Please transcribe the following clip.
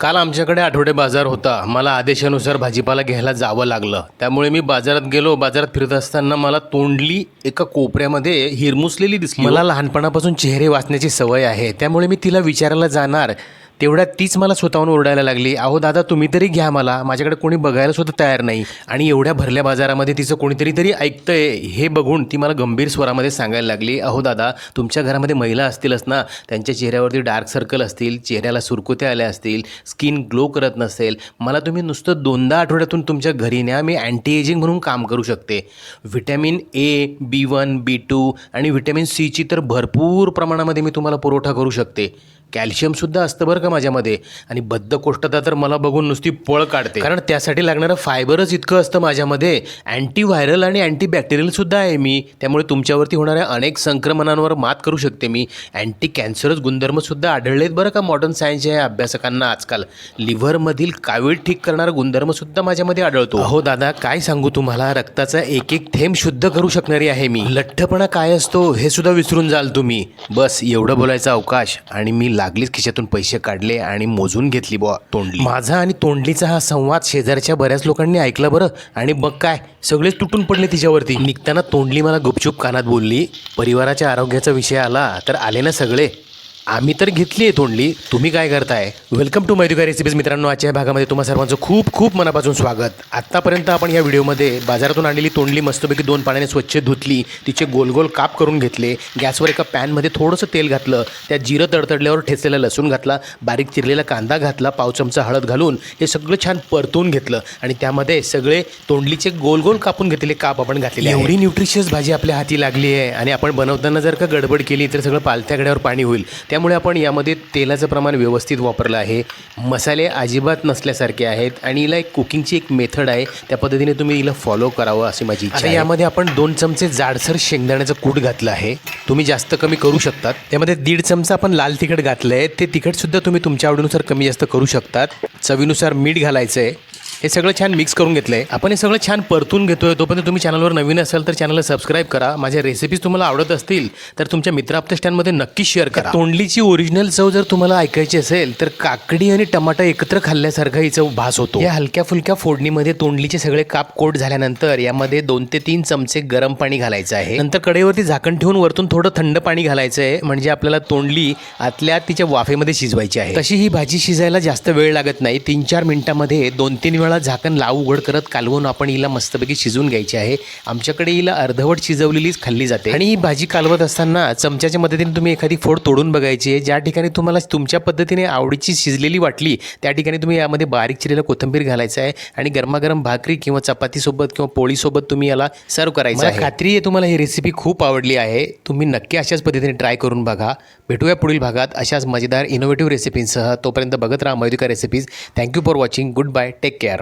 काल आमच्याकडे आठवडे बाजार होता. मला आदेशानुसार भाजीपाला घ्यायला जावं लागलं. त्यामुळे मी बाजारात गेलो. बाजारात फिरत असताना मला तोंडली एका कोपऱ्यामध्ये हिरमुसलेली दिसली. मला लहानपणापासून चेहरे वाचण्याची सवय आहे. त्यामुळे मी तिला विचारायला जाणार. तेवढ्यात तीच मला स्वतःहून ओरडायला लागली. अहो दादा तुम्ही तरी घ्या मला. माझ्याकडे कोणी बघायला सुद्धा तयार नाही. आणि एवढ्या भरल्या बाजारामध्ये तिचं कोणीतरी तरी ऐकतंय हे बघून ती मला गंभीर स्वरामध्ये सांगायला लागली. अहो दादा तुमच्या घरामध्ये महिला असतीलच ना? त्यांच्या चेहऱ्यावरती डार्क सर्कल असतील चेहऱ्याला सुरकुत्या आल्या असतील स्किन ग्लो करत नसेल. मला तुम्ही नुसतं दोनदा आठवड्यातून तुमच्या घरी न्या. मी अँटी एजिंग म्हणून काम करू शकते. Vitamin A B one B two आणि व्हिटॅमिन सीची तर भरपूर प्रमाणामध्ये मी तुम्हाला पुरवठा करू शकते. कॅल्शियमसुद्धा असतं बरं का माझ्यामध्ये? आणि बद्धकोष्ठता तर मला बघून नुसती पळ काढते. कारण त्यासाठी लागणारं फायबरच इतकं असतं माझ्यामध्ये. अँटीव्हायरल आणि अँटीबॅक्टेरियलसुद्धा आहे मी. त्यामुळे तुमच्यावरती होणाऱ्या अनेक संक्रमणांवर मात करू शकते मी. अँटी कॅन्सरस गुणधर्मसुद्धा आढळलेत बरं का मॉडर्न सायन्सच्या अभ्यासकांना आजकाल. लिव्हरमधील कावीळ ठीक करणारा गुणधर्मसुद्धा माझ्यामध्ये आढळतो. हो दादा काय सांगू तुम्हाला? रक्ताचा एक एक थेंब शुद्ध करू शकणारी आहे मी. लठ्ठपणा काय असतो हे सुद्धा विसरून जाल तुम्ही. बस एवढं बोलायचा अवकाश आणि मी लागलीच खिशातून पैसे काढले आणि मोजून घेतली बुवा तोंडली. माझा आणि तोंडलीचा हा संवाद शेजारच्या बऱ्याच लोकांनी ऐकला बरं. आणि बघ काय सगळेच तुटून पडले तिच्यावरती. निघताना तोंडली मला गुपचूप कानात बोलली परिवाराच्या आरोग्याचा विषय आला तर आले ना सगळे. आम्ही तर घेतली आहे तोंडली. तुम्ही काय करताय? वेलकम टू मैदुका रेसिपीज मित्रांनो आजच्या या भागामध्ये तुम्हा सर्वांचं खूप खूप मनापासून स्वागत. आत्तापर्यंत आपण या व्हिडिओमध्ये बाजारातून आणलेली तोंडली मस्तपैकी दोन पाण्याने स्वच्छ धुतली तिचे गोल गोल काप करून घेतले गॅसवर एका पॅनमध्ये थोडंसं तेल घातलं त्यात जिरं तडतडल्यावर ठेचलेला लसूण घातला बारीक चिरलेला कांदा घातला पाव चमचा हळद घालून हे सगळं छान परतून घेतलं आणि त्यामध्ये सगळे तोंडलीचे गोल गोल कापून घेतलेले काप आपण घातलेले. एवढी न्यूट्रिशियस भाजी आपल्या हाती लागली आहे आणि आपण बनवताना जर का गडबड केली तर सगळं पालथ्या गड्यावर पाणी होईल. त्यामुळे आपण यामध्ये तेलाचं प्रमाण व्यवस्थित वापरलं आहे. मसाले अजिबात नसल्यासारखे आहेत आणि हिला एक कुकिंगची एक मेथड आहे. त्या पद्धतीने तुम्ही हिला फॉलो करावं अशी माझी इच्छा आहे. यामध्ये आपण दोन चमचे जाडसर शेंगदाण्याचं कूट घातलं आहे. तुम्ही जास्त कमी करू शकतात. त्यामध्ये दीड चमचा आपण लाल तिखट घातलं आहे ते तिखटसुद्धा तुम्ही तुमच्या आवडीनुसार कमी जास्त करू शकतात. चवीनुसार मीठ घालायचं आहे हे सगळं छान मिक्स करून घेतलंय. आपण हे सगळं छान परतून घेतोय. तोपर्यंत तुम्ही चॅनलवर नवीन असाल तर चॅनलला सबस्क्राईब करा. माझ्या रेसिपीज तुम्हाला आवडत असतील तर तुमच्या मित्र स्टँडमध्ये नक्की शेअर करा. तोंडलीची ओरिजिनल चव जर तुम्हाला ऐकायची असेल तर काकडी आणि टमाटा एकत्र खाल्ल्यासारखा हिचा भास होतो. या हलक्या फुलक्या फोडणीमध्ये तोंडलीचे सगळे काप कोट झाल्यानंतर यामध्ये दोन ते तीन चमचे गरम पाणी घालायचं आहे. नंतर कढईवरती झाकण ठेवून वरतून थोडं थंड पाणी घालायचं आहे म्हणजे आपल्याला तोंडली आतल्या तिच्या वाफेमध्ये शिजवायची आहे. तशी ही भाजी शिजायला जास्त वेळ लागत नाही. तीन चार मिनिटामध्ये दोन तीन वेळा झाकण लाव उघड करत कालवून आपण हिला मस्तपैकी शिजवून घ्यायची आहे. आमच्याकडे हिला अर्धवट शिजवलेलीच खाल्ली जाते. आणि ही भाजी कालवत असताना चमच्याच्या मदतीने तुम्ही एखादी फोड तोडून बघायची आहे. ज्या ठिकाणी तुम्हाला तुमच्या पद्धतीने आवडीची शिजलेली वाटली त्या ठिकाणी तुम्ही यामध्ये बारीक चिरलेलं कोथिंबीर घालायचं आहे. आणि गरमागरम भाकरी किंवा चपातीसोबत किंवा पोळीसोबत तुम्ही याला सर्व करायचं आहे. खात्री आहे तुम्हाला ही रेसिपी खूप आवडली आहे. तुम्ही नक्की अशाच पद्धतीने ट्राय करून बघा. भेटूया पुढील भागात अशाच मजेदार इनोव्हेटिव्ह रेसिपींसह तोपर्यंत बघत राहा Mayurika recipes thank you for watching good bye take care